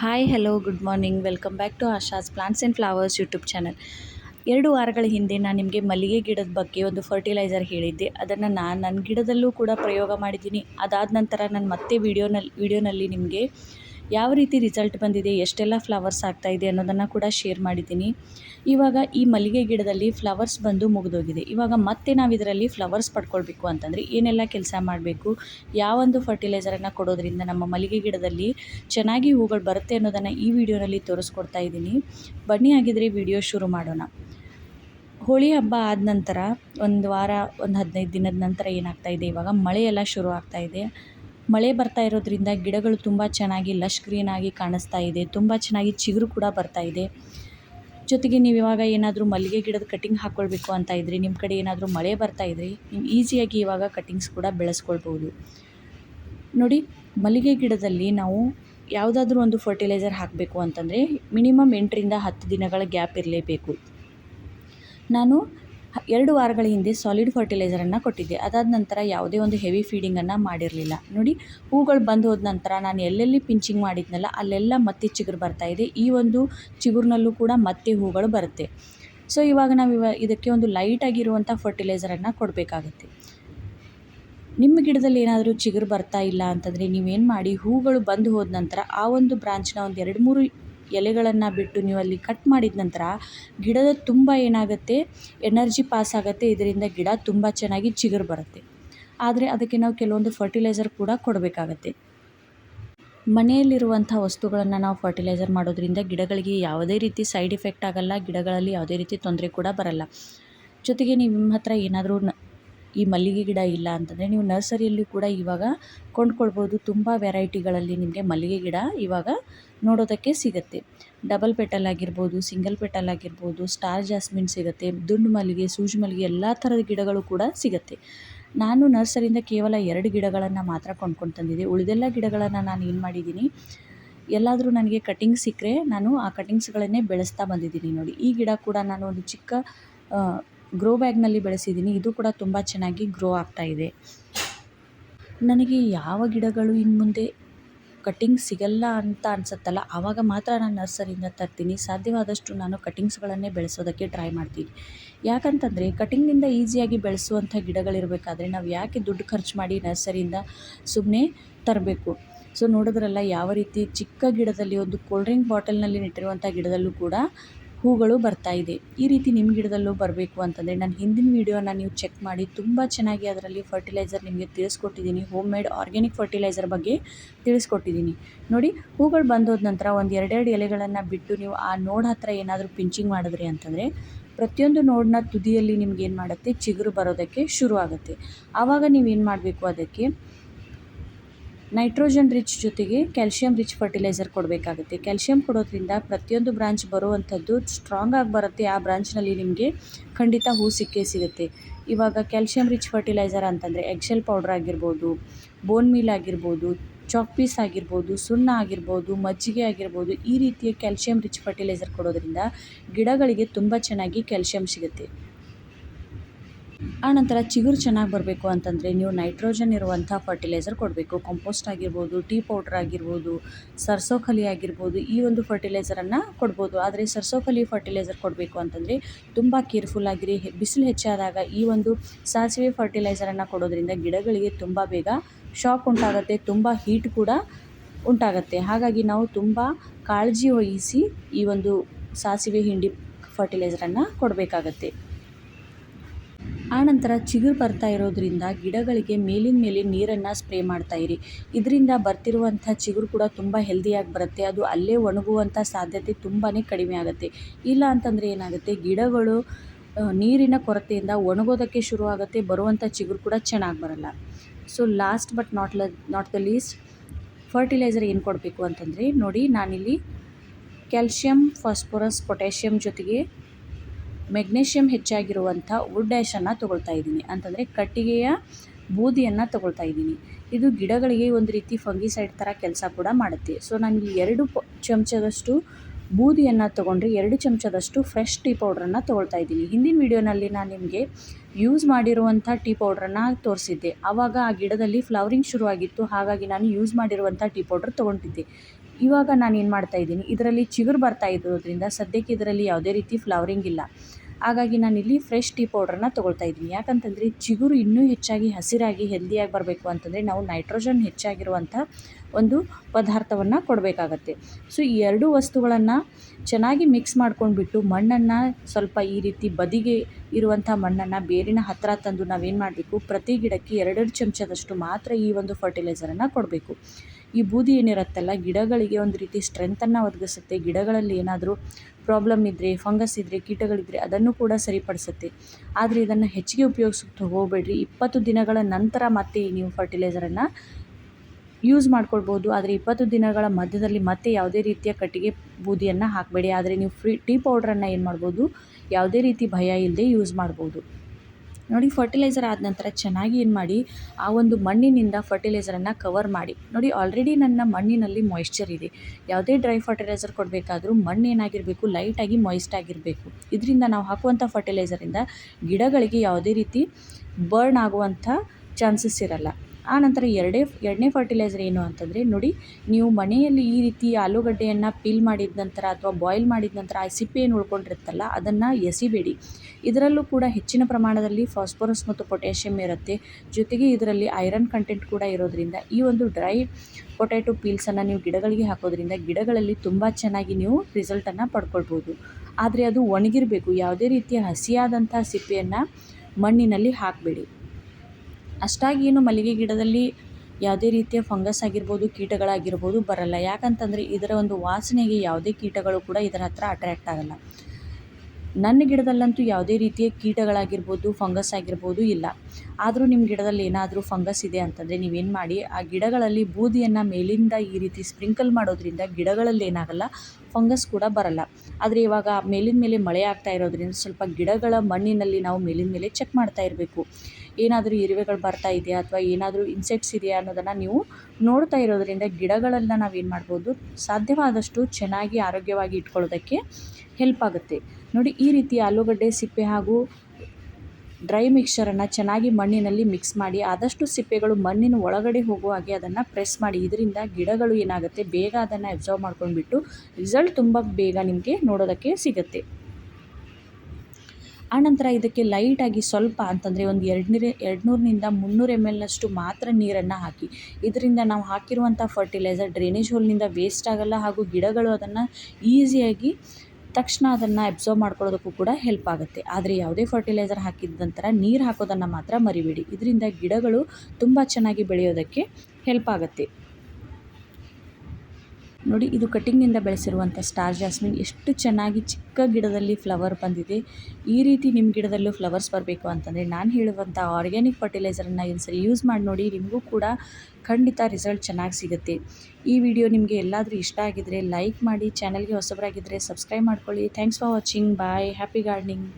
Hi hello good morning welcome back to Asha's plants and flowers YouTube channel ಎರಡು ವಾರಗಳ ಹಿಂದೆ ನಾನು ನಿಮಗೆ ಮಲ್ಲಿಗೆ ಗಿಡದ ಬಗ್ಗೆ ಒಂದು ಫರ್ಟಿಲೈಸರ್ ಹೇಳಿದ್ದೆ. ಅದನ್ನು ನಾನು ನನ್ನ ಗಿಡದಲ್ಲೂ ಕೂಡ ಪ್ರಯೋಗ ಮಾಡಿದ್ದೀನಿ. ಅದಾದ ನಂತರ ನಾನು ಮತ್ತೆ ವಿಡಿಯೋನಲ್ಲಿ ವಿಡಿಯೋನಲ್ಲಿ ನಿಮಗೆ ಯಾವ ರೀತಿ ರಿಸಲ್ಟ್ ಬಂದಿದೆ, ಎಷ್ಟೆಲ್ಲ ಫ್ಲವರ್ಸ್ ಆಗ್ತಾಯಿದೆ ಅನ್ನೋದನ್ನು ಕೂಡ ಶೇರ್ ಮಾಡಿದ್ದೀನಿ. ಇವಾಗ ಈ ಮಲ್ಲಿಗೆ ಗಿಡದಲ್ಲಿ ಫ್ಲವರ್ಸ್ ಬಂದು ಮುಗಿದೋಗಿದೆ. ಇವಾಗ ಮತ್ತೆ ನಾವು ಇದರಲ್ಲಿ ಫ್ಲವರ್ಸ್ ಪಡ್ಕೊಳ್ಬೇಕು ಅಂತಂದರೆ ಏನೆಲ್ಲ ಕೆಲಸ ಮಾಡಬೇಕು, ಯಾವೊಂದು ಫರ್ಟಿಲೈಸರನ್ನು ಕೊಡೋದ್ರಿಂದ ನಮ್ಮ ಮಲ್ಲಿಗೆ ಗಿಡದಲ್ಲಿ ಚೆನ್ನಾಗಿ ಹೂಗಳು ಬರುತ್ತೆ ಅನ್ನೋದನ್ನು ಈ ವಿಡಿಯೋನಲ್ಲಿ ತೋರಿಸ್ಕೊಡ್ತಾ ಇದ್ದೀನಿ. ಬನ್ನಿ ಆಗಿದರೆ ವಿಡಿಯೋ ಶುರು ಮಾಡೋಣ. ಹೋಳಿ ಹಬ್ಬ ಆದ ನಂತರ ಒಂದು ವಾರ, ಒಂದು ಹದಿನೈದು ದಿನದ ನಂತರ ಏನಾಗ್ತಾ ಇದೆ? ಇವಾಗ ಮಳೆಯೆಲ್ಲ ಶುರು ಆಗ್ತಾ ಇದೆ. ಮಳೆ ಬರ್ತಾ ಇರೋದ್ರಿಂದ ಗಿಡಗಳು ತುಂಬ ಚೆನ್ನಾಗಿ ಲಶ್ ಗ್ರೀನ್ ಆಗಿ ಕಾಣಿಸ್ತಾ ಇದೆ. ತುಂಬ ಚೆನ್ನಾಗಿ ಚಿಗುರು ಕೂಡ ಬರ್ತಾ ಇದೆ. ಜೊತೆಗೆ ನೀವು ಇವಾಗ ಏನಾದರೂ ಮಲ್ಲಿಗೆ ಗಿಡದ ಕಟಿಂಗ್ ಹಾಕ್ಕೊಳ್ಬೇಕು ಅಂತ ಇದ್ರಿ, ನಿಮ್ಮ ಕಡೆ ಏನಾದರೂ ಮಳೆ ಬರ್ತಾ ಇದ್ರಿ, ನೀವು ಈಸಿಯಾಗಿ ಇವಾಗ ಕಟಿಂಗ್ಸ್ ಕೂಡ ಬೆಳೆಸ್ಕೊಳ್ಬೋದು. ನೋಡಿ, ಮಲ್ಲಿಗೆ ಗಿಡದಲ್ಲಿ ನಾವು ಯಾವುದಾದ್ರೂ ಒಂದು ಫರ್ಟಿಲೈಸರ್ ಹಾಕಬೇಕು ಅಂತಂದರೆ, ಮಿನಿಮಮ್ ಎಂಟರಿಂದ ಹತ್ತು ದಿನಗಳ ಗ್ಯಾಪ್ ಇರಲೇಬೇಕು. ನಾನು ಎರಡು ವಾರಗಳ ಹಿಂದೆ ಸಾಲಿಡ್ ಫರ್ಟಿಲೈಸರನ್ನು ಕೊಟ್ಟಿದ್ದೆ. ಅದಾದ ನಂತರ ಯಾವುದೇ ಒಂದು ಹೆವಿ ಫೀಡಿಂಗನ್ನು ಮಾಡಿರಲಿಲ್ಲ. ನೋಡಿ, ಹೂಗಳು ಬಂದು ಹೋದ ನಂತರ ನಾನು ಎಲ್ಲೆಲ್ಲಿ ಪಿಂಚಿಂಗ್ ಮಾಡಿದ್ನಲ್ಲ, ಅಲ್ಲೆಲ್ಲ ಮತ್ತೆ ಚಿಗುರು ಬರ್ತಾ ಇದೆ. ಈ ಒಂದು ಚಿಗುರಿನಲ್ಲೂ ಕೂಡ ಮತ್ತೆ ಹೂಗಳು ಬರುತ್ತೆ. ಸೊ ಇವಾಗ ನಾವು ಇದಕ್ಕೆ ಒಂದು ಲೈಟಾಗಿರುವಂಥ ಫರ್ಟಿಲೈಸರನ್ನು ಕೊಡಬೇಕಾಗುತ್ತೆ. ನಿಮ್ಮ ಗಿಡದಲ್ಲಿ ಏನಾದರೂ ಚಿಗುರು ಬರ್ತಾ ಇಲ್ಲ ಅಂತಂದರೆ ನೀವೇನು ಮಾಡಿ, ಹೂಗಳು ಬಂದು ಹೋದ ನಂತರ ಆ ಒಂದು ಬ್ರಾಂಚ್ನ ಒಂದು ಎರಡು ಮೂರು ಎಲೆಗಳನ್ನು ಬಿಟ್ಟು ನೀವು ಅಲ್ಲಿ ಕಟ್ ಮಾಡಿದ ನಂತರ ಗಿಡದ ತುಂಬ ಏನಾಗುತ್ತೆ? ಎನರ್ಜಿ ಪಾಸ್ ಆಗುತ್ತೆ. ಇದರಿಂದ ಗಿಡ ತುಂಬ ಚೆನ್ನಾಗಿ ಚಿಗುರು ಬರುತ್ತೆ. ಆದರೆ ಅದಕ್ಕೆ ನಾವು ಕೆಲವೊಂದು ಫರ್ಟಿಲೈಸರ್ ಕೂಡ ಕೊಡಬೇಕಾಗತ್ತೆ. ಮನೆಯಲ್ಲಿರುವಂಥ ವಸ್ತುಗಳನ್ನು ನಾವು ಫರ್ಟಿಲೈಸರ್ ಮಾಡೋದ್ರಿಂದ ಗಿಡಗಳಿಗೆ ಯಾವುದೇ ರೀತಿ ಸೈಡ್ ಎಫೆಕ್ಟ್ ಆಗಲ್ಲ. ಗಿಡಗಳಲ್ಲಿ ಯಾವುದೇ ರೀತಿ ತೊಂದರೆ ಕೂಡ ಬರಲ್ಲ. ಜೊತೆಗೆ ನಿಮ್ಮ ಹತ್ರ ಏನಾದರೂ ಈ ಮಲ್ಲಿಗೆ ಗಿಡ ಇಲ್ಲ ಅಂತಂದರೆ ನೀವು ನರ್ಸರಿಯಲ್ಲಿ ಕೂಡ ಇವಾಗ ಕೊಂಡ್ಕೊಳ್ಬೋದು. ತುಂಬ ವೆರೈಟಿಗಳಲ್ಲಿ ನಿಮಗೆ ಮಲ್ಲಿಗೆ ಗಿಡ ಇವಾಗ ನೋಡೋದಕ್ಕೆ ಸಿಗುತ್ತೆ. ಡಬಲ್ ಪೆಟಲ್ ಆಗಿರ್ಬೋದು, ಸಿಂಗಲ್ ಪೆಟಲ್ ಆಗಿರ್ಬೋದು, ಸ್ಟಾರ್ ಜಾಸ್ಮಿನ್ ಸಿಗುತ್ತೆ, ದುಂಡು ಮಲ್ಲಿಗೆ, ಸೂಜು ಮಲ್ಲಿಗೆ, ಎಲ್ಲ ಥರದ ಗಿಡಗಳು ಕೂಡ ಸಿಗುತ್ತೆ. ನಾನು ನರ್ಸರಿಯಿಂದ ಕೇವಲ ಎರಡು ಗಿಡಗಳನ್ನು ಮಾತ್ರ ಕೊಂಡ್ಕೊಂಡು ತಂದಿದ್ದೆ. ಉಳಿದೆಲ್ಲ ಗಿಡಗಳನ್ನು ನಾನು ಏನು ಮಾಡಿದ್ದೀನಿ, ಎಲ್ಲಾದರೂ ನನಗೆ ಕಟಿಂಗ್ ಸಿಕ್ಕರೆ ನಾನು ಆ ಕಟಿಂಗ್ಸ್ಗಳನ್ನೇ ಬೆಳೆಸ್ತಾ ಬಂದಿದ್ದೀನಿ ನೋಡಿ. ಈ ಗಿಡ ಕೂಡ ನಾನು ಒಂದು ಚಿಕ್ಕ ಗ್ರೋ ಬ್ಯಾಗ್ನಲ್ಲಿ ಬೆಳೆಸಿದ್ದೀನಿ. ಇದು ಕೂಡ ತುಂಬ ಚೆನ್ನಾಗಿ ಗ್ರೋ ಆಗ್ತಾ ಇದೆ. ನನಗೆ ಯಾವ ಗಿಡಗಳು ಇನ್ನು ಮುಂದೆ ಕಟಿಂಗ್ ಸಿಗಲ್ಲ ಅಂತ ಅನ್ಸುತ್ತಲ್ಲ, ಆವಾಗ ಮಾತ್ರ ನಾನು ನರ್ಸರಿಯಿಂದ ತರ್ತೀನಿ, ಸಾಧ್ಯವಾದಷ್ಟು ನಾನು ಕಟ್ಟಿಂಗ್ಸ್ಗಳನ್ನೇ ಬೆಳೆಸೋದಕ್ಕೆ ಟ್ರೈ ಮಾಡ್ತೀನಿ. ಯಾಕಂತಂದರೆ ಕಟಿಂಗ್ನಿಂದ ಈಸಿಯಾಗಿ ಬೆಳೆಸುವಂಥ ಗಿಡಗಳಿರಬೇಕಾದ್ರೆ ನಾವು ಯಾಕೆ ದುಡ್ಡು ಖರ್ಚು ಮಾಡಿ ನರ್ಸರಿಯಿಂದ ಸುಮ್ಮನೆ ತರಬೇಕು? ಸೊ, ನೋಡಿದ್ರಲ್ಲ, ಯಾವ ರೀತಿ ಚಿಕ್ಕ ಗಿಡದಲ್ಲಿ ಒಂದು ಕೋಲ್ಡ್ ಡ್ರಿಂಕ್ ಬಾಟಲ್ನಲ್ಲಿ ನೆಟ್ಟಿರುವಂಥ ಗಿಡದಲ್ಲೂ ಕೂಡ ಹೂಗಳು ಬರ್ತಾ ಇದೆ. ಈ ರೀತಿ ನಿಮ್ಮ ಗಿಡದಲ್ಲೂ ಬರಬೇಕು ಅಂತಂದರೆ ನಾನು ಹಿಂದಿನ ವೀಡಿಯೋನ ನೀವು ಚೆಕ್ ಮಾಡಿ ತುಂಬ ಚೆನ್ನಾಗಿ ಅದರಲ್ಲಿ ಫರ್ಟಿಲೈಸರ್ ನಿಮಗೆ ತಿಳಿಸ್ಕೊಟ್ಟಿದ್ದೀನಿ. ಹೋಮ್ ಮೇಡ್ ಆರ್ಗ್ಯಾನಿಕ್ ಫರ್ಟಿಲೈಸರ್ ಬಗ್ಗೆ ತಿಳಿಸ್ಕೊಟ್ಟಿದ್ದೀನಿ. ನೋಡಿ, ಹೂಗಳು ಬಂದೋದ ನಂತರ ಒಂದು ಎರಡೆರಡು ಎಲೆಗಳನ್ನು ಬಿಟ್ಟು ನೀವು ಆ ನೋಡ್ ಹತ್ರ ಏನಾದರೂ ಪಿಂಚಿಂಗ್ ಮಾಡಿದ್ರಿ ಅಂತಂದರೆ ಪ್ರತಿಯೊಂದು ನೋಡ್ನ ತುದಿಯಲ್ಲಿ ನಿಮ್ಗೆ ಏನು ಮಾಡುತ್ತೆ? ಚಿಗುರು ಬರೋದಕ್ಕೆ ಶುರು ಆಗುತ್ತೆ ಆವಾಗ ನೀವೇನು ಮಾಡಬೇಕು ಅದಕ್ಕೆ ನೈಟ್ರೋಜನ್ ರಿಚ್ ಜೊತೆಗೆ ಕ್ಯಾಲ್ಶಿಯಂ ರಿಚ್ ಫರ್ಟಿಲೈಸರ್ ಕೊಡಬೇಕಾಗುತ್ತೆ. ಕ್ಯಾಲ್ಶಿಯಂ ಕೊಡೋದ್ರಿಂದ ಪ್ರತಿಯೊಂದು ಬ್ರಾಂಚ್ ಬರುವಂಥದ್ದು ಸ್ಟ್ರಾಂಗ್ ಆಗಿ ಬರುತ್ತೆ. ಆ ಬ್ರಾಂಚ್ನಲ್ಲಿ ನಿಮಗೆ ಖಂಡಿತ ಹೂ ಸಿಕ್ಕೇ ಸಿಗುತ್ತೆ. ಇವಾಗ ಕ್ಯಾಲ್ಶಿಯಂ ರಿಚ್ ಫರ್ಟಿಲೈಸರ್ ಅಂತಂದರೆ ಎಕ್ಸೆಲ್ ಪೌಡ್ರ್ ಆಗಿರ್ಬೋದು ಬೋನ್ ಮೀಲ್ ಆಗಿರ್ಬೋದು ಚಾಕ್ ಪೀಸ್ ಆಗಿರ್ಬೋದು, ಸುಣ್ಣ ಆಗಿರ್ಬೋದು, ಮಜ್ಜಿಗೆ ಆಗಿರ್ಬೋದು, ಈ ರೀತಿಯ ಕ್ಯಾಲ್ಶಿಯಂ ರಿಚ್ ಫರ್ಟಿಲೈಸರ್ ಕೊಡೋದ್ರಿಂದ ಗಿಡಗಳಿಗೆ ತುಂಬ ಚೆನ್ನಾಗಿ ಕ್ಯಾಲ್ಶಿಯಂ ಸಿಗುತ್ತೆ. ಆನಂತರ ಚಿಗುರು ಚೆನ್ನಾಗಿ ಬರಬೇಕು ಅಂತಂದರೆ ನೀವು ನೈಟ್ರೋಜನ್ ಇರುವಂಥ ಫರ್ಟಿಲೈಸರ್ ಕೊಡಬೇಕು. ಕಂಪೋಸ್ಟ್ ಆಗಿರ್ಬೋದು ಟೀ ಪೌಡ್ರ್ ಆಗಿರ್ಬೋದು ಸರ್ಸೋಖಲಿ ಆಗಿರ್ಬೋದು ಈ ಒಂದು ಫರ್ಟಿಲೈಸರನ್ನು ಕೊಡ್ಬೋದು. ಆದರೆ ಸರ್ಸೋಖಲಿ ಫರ್ಟಿಲೈಸರ್ ಕೊಡಬೇಕು ಅಂತಂದರೆ ತುಂಬ ಕೇರ್ಫುಲ್ ಆಗಿರಿ. ಬಿಸಿಲು ಹೆಚ್ಚಾದಾಗ ಈ ಒಂದು ಸಾಸಿವೆ ಫರ್ಟಿಲೈಸರನ್ನು ಕೊಡೋದ್ರಿಂದ ಗಿಡಗಳಿಗೆ ತುಂಬ ಬೇಗ ಶಾಕ್ ಉಂಟಾಗುತ್ತೆ, ತುಂಬ ಹೀಟ್ ಕೂಡ ಉಂಟಾಗತ್ತೆ. ಹಾಗಾಗಿ ನಾವು ತುಂಬ ಕಾಳಜಿ ವಹಿಸಿ ಈ ಒಂದು ಸಾಸಿವೆ ಹಿಂಡಿ ಫರ್ಟಿಲೈಸರನ್ನು ಕೊಡಬೇಕಾಗತ್ತೆ. ಆನಂತರ ಚಿಗುರು ಬರ್ತಾ ಇರೋದ್ರಿಂದ ಗಿಡಗಳಿಗೆ ಮೇಲಿನ ಮೇಲೆ ನೀರನ್ನು ಸ್ಪ್ರೇ ಮಾಡ್ತಾ ಇರಿ. ಇದರಿಂದ ಬರ್ತಿರುವಂಥ ಚಿಗುರು ಕೂಡ ತುಂಬ ಹೆಲ್ದಿಯಾಗಿ ಬರುತ್ತೆ. ಅದು ಅಲ್ಲೇ ಒಣಗುವಂಥ ಸಾಧ್ಯತೆ ತುಂಬಾ ಕಡಿಮೆ ಆಗುತ್ತೆ. ಇಲ್ಲ ಅಂತಂದರೆ ಏನಾಗುತ್ತೆ? ಗಿಡಗಳು ನೀರಿನ ಕೊರತೆಯಿಂದ ಒಣಗೋದಕ್ಕೆ ಶುರು ಆಗುತ್ತೆ. ಬರುವಂಥ ಚಿಗುರು ಕೂಡ ಚೆನ್ನಾಗಿ ಬರಲ್ಲ. So last but not the not the least fertiliser ಏನು ಕೊಡಬೇಕು ಅಂತಂದರೆ, ನೋಡಿ ನಾನಿಲ್ಲಿ ಕ್ಯಾಲ್ಶಿಯಂ ಫಾಸ್ಫರಸ್ ಪೊಟ್ಯಾಷಿಯಮ್ ಜೊತೆಗೆ ಮೆಗ್ನೀಷಿಯಮ್ ಹೆಚ್ಚಾಗಿರುವಂಥ ವುಡ್ ಆ್ಯಶನ್ನು ತೊಗೊಳ್ತಾ ಇದ್ದೀನಿ. ಅಂತಂದರೆ ಕಟ್ಟಿಗೆಯ ಬೂದಿಯನ್ನು ತೊಗೊಳ್ತಾ ಇದ್ದೀನಿ. ಇದು ಗಿಡಗಳಿಗೆ ಒಂದು ರೀತಿ ಫಂಗಿಸೈಡ್ ಥರ ಕೆಲಸ ಕೂಡ ಮಾಡುತ್ತೆ. ಸೊ ನಾನು ಎರಡು ಪ ಚಮಚದಷ್ಟು ಬೂದಿಯನ್ನು ತೊಗೊಂಡ್ರೆ ಎರಡು ಚಮಚದಷ್ಟು ಫ್ರೆಶ್ ಟೀ ಪೌಡ್ರನ್ನು ತೊಗೊಳ್ತಾ ಇದ್ದೀನಿ. ಹಿಂದಿನ ವೀಡಿಯೋನಲ್ಲಿ ನಾನು ನಿಮಗೆ ಯೂಸ್ ಮಾಡಿರುವಂಥ ಟೀ ಪೌಡ್ರನ್ನು ತೋರಿಸಿದ್ದೆ. ಆವಾಗ ಆ ಗಿಡದಲ್ಲಿ ಫ್ಲವರಿಂಗ್ ಶುರುವಾಗಿತ್ತು. ಹಾಗಾಗಿ ನಾನು ಯೂಸ್ ಮಾಡಿರುವಂಥ ಟೀ ಪೌಡ್ರ್ ತೊಗೊಂಡಿದ್ದೆ. ಇವಾಗ ನಾನು ಏನು ಮಾಡ್ತಾ ಇದ್ದೀನಿ, ಇದರಲ್ಲಿ ಚಿಗುರು ಬರ್ತಾ ಇರೋದ್ರಿಂದ ಸದ್ಯಕ್ಕೆ ಇದರಲ್ಲಿ ಯಾವುದೇ ರೀತಿ ಫ್ಲವರಿಂಗ್ ಇಲ್ಲ. ಹಾಗಾಗಿ ಇಲ್ಲಿ ಫ್ರೆಶ್ ಟೀ ಪೌಡ್ರನ್ನ ತೊಗೊಳ್ತಾ ಇದ್ದೀನಿ. ಯಾಕಂತಂದರೆ ಚಿಗುರು ಇನ್ನೂ ಹೆಚ್ಚಾಗಿ ಹಸಿರಾಗಿ ಹೆಲ್ದಿಯಾಗಿ ಬರಬೇಕು ಅಂತಂದರೆ ನಾವು ನೈಟ್ರೋಜನ್ ಹೆಚ್ಚಾಗಿರುವಂಥ ಒಂದು ಪದಾರ್ಥವನ್ನು ಕೊಡಬೇಕಾಗತ್ತೆ. ಸೊ ಈ ಎರಡೂ ವಸ್ತುಗಳನ್ನು ಚೆನ್ನಾಗಿ ಮಿಕ್ಸ್ ಮಾಡ್ಕೊಂಡ್ಬಿಟ್ಟು ಮಣ್ಣನ್ನು ಸ್ವಲ್ಪ ಈ ರೀತಿ ಬದಿಗೆ ಇರುವಂಥ ಮಣ್ಣನ್ನು ಬೇರಿನ ಹತ್ತಿರ ತಂದು ನಾವೇನು ಮಾಡಬೇಕು, ಪ್ರತಿ ಗಿಡಕ್ಕೆ ಎರಡೆರಡು ಚಮಚದಷ್ಟು ಮಾತ್ರ ಈ ಒಂದು ಫರ್ಟಿಲೈಸರನ್ನು ಕೊಡಬೇಕು. ಈ ಬೂದಿ ಏನಿರುತ್ತಲ್ಲ, ಗಿಡಗಳಿಗೆ ಒಂದು ರೀತಿ ಸ್ಟ್ರೆಂತನ್ನು ಒದಗಿಸುತ್ತೆ. ಗಿಡಗಳಲ್ಲಿ ಏನಾದರೂ ಪ್ರಾಬ್ಲಮ್ ಇದ್ದರೆ ಫಂಗಸ್ ಇದ್ದರೆ ಕೀಟಗಳಿದ್ದರೆ ಅದನ್ನು ಕೂಡ ಸರಿಪಡಿಸುತ್ತೆ. ಆದರೆ ಇದನ್ನು ಹೆಚ್ಚಿಗೆ ಉಪಯೋಗಿಸುತ್ತಾ ಹೋಗಬೇಡ್ರಿ. ಇಪ್ಪತ್ತು ದಿನಗಳ ನಂತರ ಮತ್ತೆ ನೀವು ಫರ್ಟಿಲೈಸರನ್ನು ಯೂಸ್ ಮಾಡ್ಕೊಳ್ಬೋದು. ಆದರೆ ಇಪ್ಪತ್ತು ದಿನಗಳ ಮಧ್ಯದಲ್ಲಿ ಮತ್ತೆ ಯಾವುದೇ ರೀತಿಯ ಕಟ್ಟಿಗೆ ಬೂದಿಯನ್ನು ಹಾಕಬೇಡಿ. ಆದರೆ ನೀವು ಫ್ರೀ ಟೀ ಪೌಡ್ರನ್ನು ಏನು ಮಾಡ್ಬೋದು? ಯಾವುದೇ ರೀತಿ ಭಯ ಇಲ್ಲದೆ ಯೂಸ್ ಮಾಡ್ಬೋದು. ನೋಡಿ ಫರ್ಟಿಲೈಸರ್ ಆದ ನಂತರ ಚೆನ್ನಾಗಿ ಏನು ಮಾಡಿ, ಆ ಒಂದು ಮಣ್ಣಿನಿಂದ ಫರ್ಟಿಲೈಸರನ್ನು ಕವರ್ ಮಾಡಿ. ನೋಡಿ ಆಲ್ರೆಡಿ ನನ್ನ ಮಣ್ಣಿನಲ್ಲಿ ಮಾಯಿಶ್ಚರ್ ಇದೆ. ಯಾವುದೇ ಡ್ರೈ ಫರ್ಟಿಲೈಸರ್ ಕೊಡಬೇಕಾದ್ರೂ ಮಣ್ಣು ಏನಾಗಿರಬೇಕು? ಲೈಟಾಗಿ ಮಾಯಿಸ್ಟ್ ಆಗಿರಬೇಕು. ಇದರಿಂದ ನಾವು ಹಾಕುವಂಥ ಫರ್ಟಿಲೈಸರಿಂದ ಗಿಡಗಳಿಗೆ ಯಾವುದೇ ರೀತಿ ಬರ್ನ್ ಆಗುವಂಥ ಚಾನ್ಸಸ್ ಇರಲ್ಲ. ಆನಂತರ ಎರಡೇ ಎರಡನೇ ಫರ್ಟಿಲೈಸರ್ ಏನು ಅಂತಂದರೆ ನೋಡಿ, ನೀವು ಮನೆಯಲ್ಲಿ ಈ ರೀತಿ ಆಲೂಗಡ್ಡೆಯನ್ನು ಪೀಲ್ ಮಾಡಿದ ನಂತರ ಅಥವಾ ಬಾಯ್ಲ್ ಮಾಡಿದ ನಂತರ ಆ ಸಿಪ್ಪೆ ಏನು ಉಳ್ಕೊಂಡಿರುತ್ತಲ್ಲ, ಅದನ್ನು ಎಸಿಬೇಡಿ. ಇದರಲ್ಲೂ ಕೂಡ ಹೆಚ್ಚಿನ ಪ್ರಮಾಣದಲ್ಲಿ ಫಾಸ್ಫರಸ್ ಮತ್ತು ಪೊಟ್ಯಾಷಿಯಮ್ ಇರುತ್ತೆ. ಜೊತೆಗೆ ಇದರಲ್ಲಿ ಐರನ್ ಕಂಟೆಂಟ್ ಕೂಡ ಇರೋದ್ರಿಂದ ಈ ಒಂದು ಡ್ರೈ ಪೊಟ್ಯಾಟೊ ಪೀಲ್ಸನ್ನು ನೀವು ಗಿಡಗಳಿಗೆ ಹಾಕೋದ್ರಿಂದ ಗಿಡಗಳಲ್ಲಿ ತುಂಬ ಚೆನ್ನಾಗಿ ನೀವು ರಿಸಲ್ಟನ್ನು ಪಡ್ಕೊಳ್ಬೋದು. ಆದರೆ ಅದು ಒಣಗಿರಬೇಕು. ಯಾವುದೇ ರೀತಿಯ ಹಸಿಯಾದಂಥ ಸಿಪ್ಪೆಯನ್ನು ಮಣ್ಣಿನಲ್ಲಿ ಹಾಕಬೇಡಿ. ಅಷ್ಟಾಗಿ ಏನು ಮಲ್ಲಿಗೆ ಗಿಡದಲ್ಲಿ ಯಾವುದೇ ರೀತಿಯ ಫಂಗಸ್ ಆಗಿರ್ಬೋದು, ಕೀಟಗಳಾಗಿರ್ಬೋದು ಬರಲ್ಲ. ಯಾಕಂತಂದರೆ ಇದರ ಒಂದು ವಾಸನೆಗೆ ಯಾವುದೇ ಕೀಟಗಳು ಕೂಡ ಇದರ ಹತ್ರ ಅಟ್ರ್ಯಾಕ್ಟ್ ಆಗಲ್ಲ. ನನ್ನ ಗಿಡದಲ್ಲಂತೂ ಯಾವುದೇ ರೀತಿಯ ಕೀಟಗಳಾಗಿರ್ಬೋದು, ಫಂಗಸ್ ಆಗಿರ್ಬೋದು ಇಲ್ಲ. ಆದರೂ ನಿಮ್ಮ ಗಿಡದಲ್ಲಿ ಏನಾದರೂ ಫಂಗಸ್ ಇದೆ ಅಂತಂದರೆ ನೀವೇನು ಮಾಡಿ, ಆ ಗಿಡಗಳಲ್ಲಿ ಬೂದಿಯನ್ನು ಮೇಲಿಂದ ಈ ರೀತಿ ಸ್ಪ್ರಿಂಕಲ್ ಮಾಡೋದ್ರಿಂದ ಗಿಡಗಳಲ್ಲಿ ಏನಾಗಲ್ಲ, ಫಂಗಸ್ ಕೂಡ ಬರಲ್ಲ. ಆದರೆ ಇವಾಗ ಮೇಲಿನ ಮೇಲೆ ಮಳೆ ಆಗ್ತಾ ಇರೋದ್ರಿಂದ ಸ್ವಲ್ಪ ಗಿಡಗಳ ಮಣ್ಣಿನಲ್ಲಿ ನಾವು ಮೇಲಿನ ಮೇಲೆ ಚೆಕ್ ಮಾಡ್ತಾ ಇರಬೇಕು. ಏನಾದರೂ ಇರುವೆಗಳು ಬರ್ತಾ ಇದೆಯಾ ಅಥವಾ ಏನಾದರೂ ಇನ್ಸೆಕ್ಟ್ಸ್ ಇದೆಯಾ ಅನ್ನೋದನ್ನು ನೀವು ನೋಡ್ತಾ ಇರೋದರಿಂದ ಗಿಡಗಳನ್ನು ನಾವೇನು ಮಾಡ್ಬೋದು, ಸಾಧ್ಯವಾದಷ್ಟು ಚೆನ್ನಾಗಿ ಆರೋಗ್ಯವಾಗಿ ಇಟ್ಕೊಳ್ಳೋದಕ್ಕೆ ಹೆಲ್ಪ್ ಆಗುತ್ತೆ. ನೋಡಿ, ಈ ರೀತಿ ಆಲೂಗಡ್ಡೆ, ಸಿಪ್ಪೆ ಹಾಗೂ ಡ್ರೈ ಮಿಕ್ಸ್ಚರನ್ನು ಚೆನ್ನಾಗಿ ಮಣ್ಣಿನಲ್ಲಿ ಮಿಕ್ಸ್ ಮಾಡಿ, ಆದಷ್ಟು ಸಿಪ್ಪೆಗಳು ಮಣ್ಣಿನ ಒಳಗಡೆ ಹೋಗುವ ಹಾಗೆ ಅದನ್ನು ಪ್ರೆಸ್ ಮಾಡಿ, ಇದರಿಂದ ಗಿಡಗಳು ಏನಾಗುತ್ತೆ, ಬೇಗ ಅದನ್ನು ಅಬ್ಸರ್ವ್ ಮಾಡ್ಕೊಂಡ್ಬಿಟ್ಟು ರಿಸಲ್ಟ್ ತುಂಬ ಬೇಗ ನಿಮಗೆ ನೋಡೋದಕ್ಕೆ ಸಿಗುತ್ತೆ. ಆನಂತರ ಇದಕ್ಕೆ ಲೈಟಾಗಿ ಸ್ವಲ್ಪ ಅಂತಂದರೆ ಒಂದು ಎರಡು ನೀರು ಮುನ್ನೂರು ಎಂ ಎಲ್ನಷ್ಟು ಮಾತ್ರ ನೀರನ್ನು ಹಾಕಿ, ಇದರಿಂದ ನಾವು ಹಾಕಿರುವಂಥ ಫರ್ಟಿಲೈಸರ್ ಡ್ರೈನೇಜ್ ಹೋಲ್ನಿಂದ ವೇಸ್ಟ್ ಆಗಲ್ಲ ಹಾಗೂ ಗಿಡಗಳು ಅದನ್ನು ಈಸಿಯಾಗಿ ತಕ್ಷಣ ಅದನ್ನು ಅಬ್ಸರ್ವ್ ಮಾಡ್ಕೊಳ್ಳೋದಕ್ಕೂ ಕೂಡ ಹೆಲ್ಪ್ ಆಗುತ್ತೆ. ಆದರೆ ಯಾವುದೇ ಫರ್ಟಿಲೈಸರ್ ಹಾಕಿದ ನಂತರ ನೀರು ಹಾಕೋದನ್ನು ಮಾತ್ರ ಮರಿಬೇಡಿ. ಇದರಿಂದ ಗಿಡಗಳು ತುಂಬ ಚೆನ್ನಾಗಿ ಬೆಳೆಯೋದಕ್ಕೆ ಹೆಲ್ಪ್ ಆಗುತ್ತೆ. ನೋಡಿ, ಇದು ಕಟ್ಟಿಂಗಿಂದ ಬೆಳೆಸಿರುವಂಥ ಸ್ಟಾರ್ ಜಾಸ್ಮಿನ್. ಎಷ್ಟು ಚೆನ್ನಾಗಿ ಚಿಕ್ಕ ಗಿಡದಲ್ಲಿ ಫ್ಲವರ್ ಬಂದಿದೆ. ಈ ರೀತಿ ನಿಮ್ಮ ಗಿಡದಲ್ಲೂ ಫ್ಲವರ್ಸ್ ಬರಬೇಕು ಅಂತಂದರೆ ನಾನು ಹೇಳುವಂಥ ಆರ್ಗ್ಯಾನಿಕ್ ಫರ್ಟಿಲೈಸರನ್ನು ಸರಿ ಯೂಸ್ ಮಾಡಿ ನೋಡಿ, ನಿಮಗೂ ಕೂಡ ಖಂಡಿತ ರಿಸಲ್ಟ್ ಚೆನ್ನಾಗಿ ಸಿಗುತ್ತೆ. ಈ ವಿಡಿಯೋ ನಿಮಗೆ ಎಲ್ಲಾದರೂ ಇಷ್ಟ ಆಗಿದರೆ ಲೈಕ್ ಮಾಡಿ, ಚಾನಲ್ಗೆ ಹೊಸಬರಾಗಿದ್ದರೆ ಸಬ್ಸ್ಕ್ರೈಬ್ ಮಾಡ್ಕೊಳ್ಳಿ. Thanks for watching. Bye. Happy gardening.